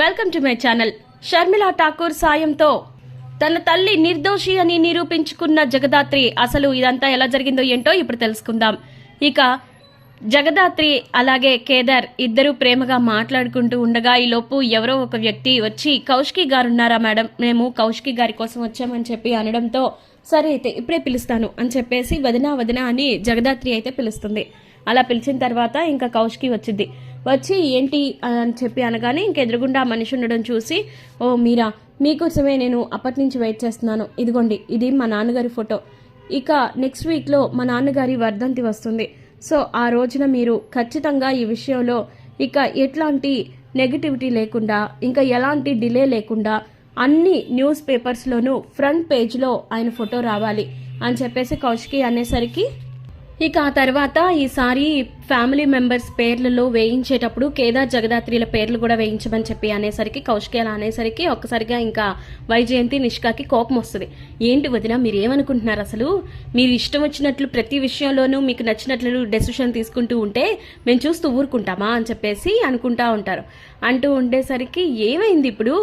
Welcome to my channel. Sharmila Thakur సాయంతో తన తల్లి నిర్దోషి అని నిరూపించుకున్న జగదాత్రి అసలు ఇదంతా ఎలా జరిగిందో ఏంటో ఇప్పుడు తెలుసుకుందాం. ఇక జగదాత్రి అలాగే కేదార్ ఇద్దరు ప్రేమగా మాట్లాడుకుంటూ ఉండగా ఈలోపు ఎవరో ఒక వ్యక్తి వచ్చి కౌశికి గారు ఉన్నారా మేడం? మేము కౌశికి గారి కోసం వచ్చామని చెప్పి అనడంతో సరే అయితే ఇప్పుడే పిలుస్తాను అని చెప్పేసి వదినా వదినా అని జగదాత్రి అయితే పిలుస్తుంది. అలా పిలిచిన తర్వాత ఇంకా కౌశికి వచ్చింది. వచ్చి ఏంటి అని చెప్పి అనగానే ఇంక ఎదురుగుండా మనిషి ఉండడం చూసి ఓ మీరా మీకోసమే నేను అప్పటి నుంచి వెయిట్ చేస్తున్నాను. ఇదిగోండి ఇది మా నాన్నగారి ఫోటో ఇక నెక్స్ట్ వీక్లో మా నాన్నగారి వర్ధంతి వస్తుంది. సో ఆ రోజున మీరు ఖచ్చితంగా ఈ విషయంలో ఇక ఎట్లాంటి నెగిటివిటీ లేకుండా ఇంకా ఎలాంటి డిలే లేకుండా అన్ని న్యూస్ పేపర్స్లోనూ ఫ్రంట్ పేజ్లో ఆయన ఫోటో రావాలి అని చెప్పేసి కౌశికి అనేసరికి ఇక ఆ తర్వాత ఈసారి ఫ్యామిలీ మెంబర్స్ పేర్లలో వేయించేటప్పుడు కేదార్ జగదాత్రిల పేర్లు కూడా వేయించమని చెప్పి అనేసరికి కౌశికి అలా అనేసరికి ఒక్కసారిగా ఇంకా వైజయంతి నిష్కాకి కోపం వస్తుంది. ఏంటి వదిన మీరు ఏమనుకుంటున్నారు అసలు? మీరు ఇష్టం వచ్చినట్లు ప్రతి విషయంలోనూ మీకు నచ్చినట్లు డెసిషన్ తీసుకుంటూ ఉంటే మేము చూస్తూ ఊరుకుంటామా అని చెప్పేసి అనుకుంటా ఉంటారు. అంటూ ఉండేసరికి ఏమైంది ఇప్పుడు?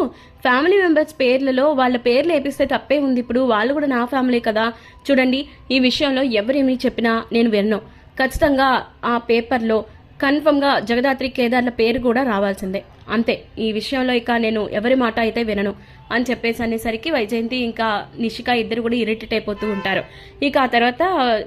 ఫ్యామిలీ మెంబర్స్ పేర్లలో వాళ్ళ పేర్లు వేపిస్తే తప్పే ఉంది. ఇప్పుడు వాళ్ళు కూడా నా ఫ్యామిలీ కదా. చూడండి ఈ విషయంలో ఎవరేమి చెప్పినా నేను విన్నాను ఖచ్చితంగా ఆ పేపర్లో కన్ఫర్మ్గా జగదాత్రి కేదార్ల పేరు కూడా రావాల్సిందే. అంతే ఈ విషయంలో ఇక నేను ఎవరి మాట అయితే వినను అని చెప్పేసి అనేసరికి వైజయంతి ఇంకా నిషిక ఇద్దరు కూడా ఇరిటేట్ అయిపోతూ ఉంటారు. ఇక ఆ తర్వాత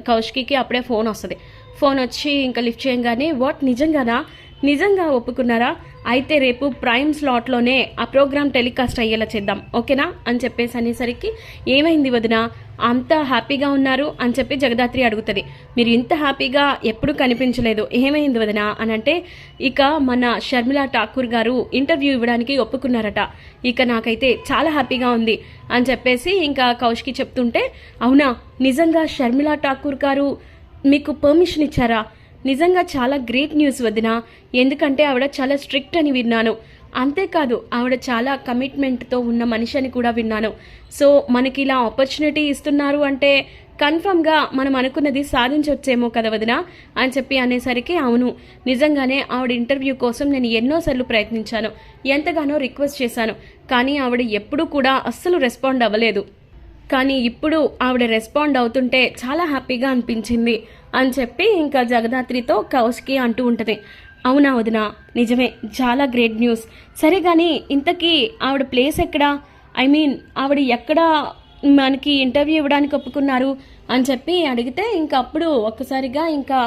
కౌశికి అప్పుడే ఫోన్ వస్తుంది. ఫోన్ వచ్చి ఇంకా లిఫ్ట్ చేయగానే వాట్? నిజంగానా? నిజంగా ఒప్పుకున్నారా? అయితే రేపు ప్రైమ్ స్లాట్లోనే ఆ ప్రోగ్రామ్ టెలికాస్ట్ అయ్యేలా చేద్దాం ఓకేనా? అని చెప్పేసి అనేసరికి ఏమైంది వదిన? అంత హ్యాపీగా ఉన్నారు? అని చెప్పి జగదాత్రి అడుగుతుంది. మీరు ఇంత హ్యాపీగా ఎప్పుడు కనిపించలేదు. ఏమైంది వదిన? అని అంటే ఇక మన షర్మిల ఠాకూర్ గారు ఇంటర్వ్యూ ఇవ్వడానికి ఒప్పుకున్నారట. ఇక నాకైతే చాలా హ్యాపీగా ఉంది. అని చెప్పేసి ఇంకా కౌష్కి చెప్తుంటే అవునా? నిజంగా షర్మిల ఠాకూర్ గారు మీకు పర్మిషన్ ఇచ్చారా? నిజంగా చాలా గ్రేట్ న్యూస్ వదిన. ఎందుకంటే ఆవిడ చాలా స్ట్రిక్ట్ అని విన్నాను. అంతేకాదు ఆవిడ చాలా కమిట్మెంట్తో ఉన్న మనిషి అని కూడా విన్నాను. సో మనకి ఇలా ఆపర్చునిటీ ఇస్తున్నారు అంటే కన్ఫర్మ్గా మనం అనుకున్నది సాధించవచ్చేమో కదా వదిన? అని చెప్పి అనేసరికి అవును. నిజంగానే ఆవిడ ఇంటర్వ్యూ కోసం నేను ఎన్నోసార్లు ప్రయత్నించాను. ఎంతగానో రిక్వెస్ట్ చేశాను. కానీ ఆవిడ ఎప్పుడూ కూడా అస్సలు రెస్పాండ్ అవ్వలేదు. కానీ ఇప్పుడు ఆవిడ రెస్పాండ్ అవుతుంటే చాలా హ్యాపీగా అనిపించింది అని చెప్పి ఇంకా జగదాత్రితో కౌశికి అంటూ ఉంటుంది. అవునా వదిన నిజమే చాలా గ్రేట్ న్యూస్ సరే కానీ ఇంతకీ ఆవిడ ప్లేస్ ఎక్కడా? ఐ మీన్ ఆవిడ ఎక్కడ మనకి ఇంటర్వ్యూ ఇవ్వడానికి ఒప్పుకున్నారు? అని చెప్పి అడిగితే ఇంకా అప్పుడు ఒక్కసారిగా ఇంకా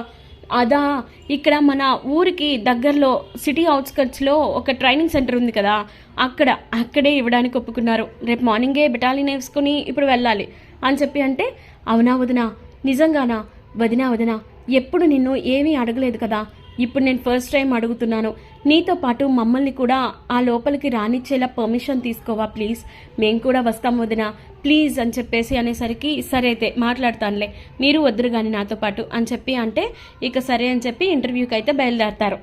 అదా ఇక్కడ మన ఊరికి దగ్గరలో సిటీ అవుట్స్కట్స్లో ఒక ట్రైనింగ్ సెంటర్ ఉంది కదా అక్కడ అక్కడే ఇవ్వడానికి ఒప్పుకున్నారు. రేపు మార్నింగే బెటాలియన్ వేసుకొని ఇప్పుడు వెళ్ళాలి. అని చెప్పి అంటే అవునా వదినా నిజంగానా? వదినా వదినా ఎప్పుడు నిన్ను ఏమీ అడగలేదు కదా? ఇప్పుడు నేను ఫస్ట్ టైం అడుగుతున్నాను. నీతో పాటు మమ్మల్ని కూడా ఆ లోపలికి రానిచ్చేలా పర్మిషన్ తీసుకోవా ప్లీజ్ మేము కూడా వస్తాం వదినా. ప్లీజ్ అని చెప్పేసి అనేసరికి సరే అయితే మాట్లాడతానులే. మీరు వద్దురు కానీ నాతో పాటు అని చెప్పి అంటే ఇక సరే అని చెప్పి ఇంటర్వ్యూకి అయితే బయలుదేరతారు.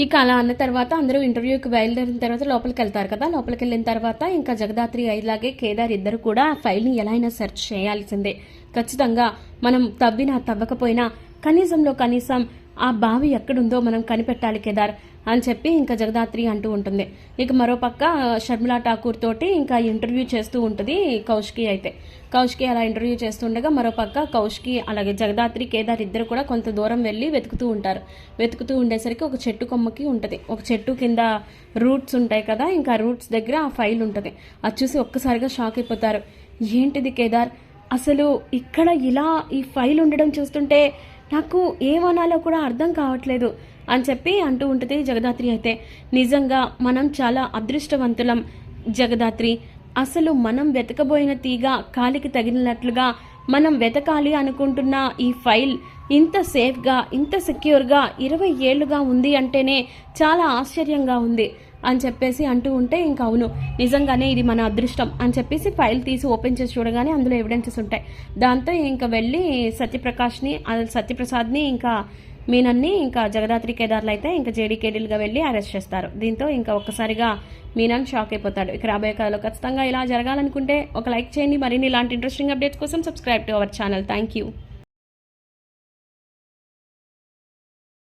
ఇక అలా అన్న తర్వాత అందరూ ఇంటర్వ్యూకి బయలుదేరిన తర్వాత లోపలికి వెళ్తారు కదా. లోపలికి వెళ్ళిన తర్వాత ఇంకా జగదాత్రి అలాగే కేదార్ ఇద్దరు కూడా ఆ ఫైల్ని ఎలా అయినా సెర్చ్ చేయాల్సిందే. ఖచ్చితంగా మనం తవ్వినా తవ్వకపోయినా కనీసంలో కనీసం ఆ బావి ఎక్కడుందో మనం కనిపెట్టాలి కేదార్ అని చెప్పి ఇంకా జగదాత్రి అంటూ ఉంటుంది. ఇక మరోపక్క షర్మిలా ఠాకూర్ తోటి ఇంకా ఇంటర్వ్యూ చేస్తూ ఉంటుంది కౌష్కి అయితే. కౌష్కి అలా ఇంటర్వ్యూ చేస్తుండగా మరోపక్క కౌష్కి అలాగే జగదాత్రి కేదార్ ఇద్దరు కూడా కొంత దూరం వెళ్ళి వెతుకుతూ ఉంటారు. వెతుకుతూ ఉండేసరికి ఒక చెట్టు కొమ్మకి ఉంటుంది. ఒక చెట్టు కింద రూట్స్ ఉంటాయి కదా ఇంకా రూట్స్ దగ్గర ఆ ఫైల్ ఉంటుంది. అది చూసి ఒక్కసారిగా షాక్ అయిపోతారు. ఏంటిది కేదార్? అసలు ఇక్కడ ఇలా ఈ ఫైల్ ఉండడం చూస్తుంటే నాకు ఏమనాలో కూడా అర్థం కావట్లేదు అని చెప్పి అంటూ ఉంటుంది జగదాత్రి అయితే. నిజంగా మనం చాలా అదృష్టవంతులం జగదాత్రి. అసలు మనం వెతకబోయిన తీగ కాలికి తగిలినట్లుగా మనం వెతకాలి అనుకుంటున్న ఈ ఫైల్ ఇంత సేఫ్గా ఇంత సెక్యూర్గా ఇరవై ఏళ్ళుగా ఉంది అంటేనే చాలా ఆశ్చర్యంగా ఉంది. అని చెప్పేసి అంటూ ఉంటే ఇంకా అవును నిజంగానే ఇది మన అదృష్టం అని చెప్పేసి ఫైల్ తీసి ఓపెన్ చేసి చూడగానే అందులో ఎవిడెన్సెస్ ఉంటాయి. దాంతో ఇంకా వెళ్ళి సత్యప్రకాష్ని సత్యప్రసాద్ని ఇంకా మీనన్ని ఇంకా జగదాత్రి కేదార్లు అయితే ఇంకా జేడీకేడీలుగా వెళ్ళి అరెస్ట్ చేస్తారు. దీంతో ఇంకా ఒక్కసారిగా మీనన్ షాక్ అయిపోతాడు. ఇక రాబోయే కథలో ఖచ్చితంగా ఇలా జరగాలనుకుంటే ఒక లైక్ చేయండి. మరిన్ని ఇలాంటి ఇంట్రెస్టింగ్ అప్డేట్స్ కోసం subscribe to our channel thank you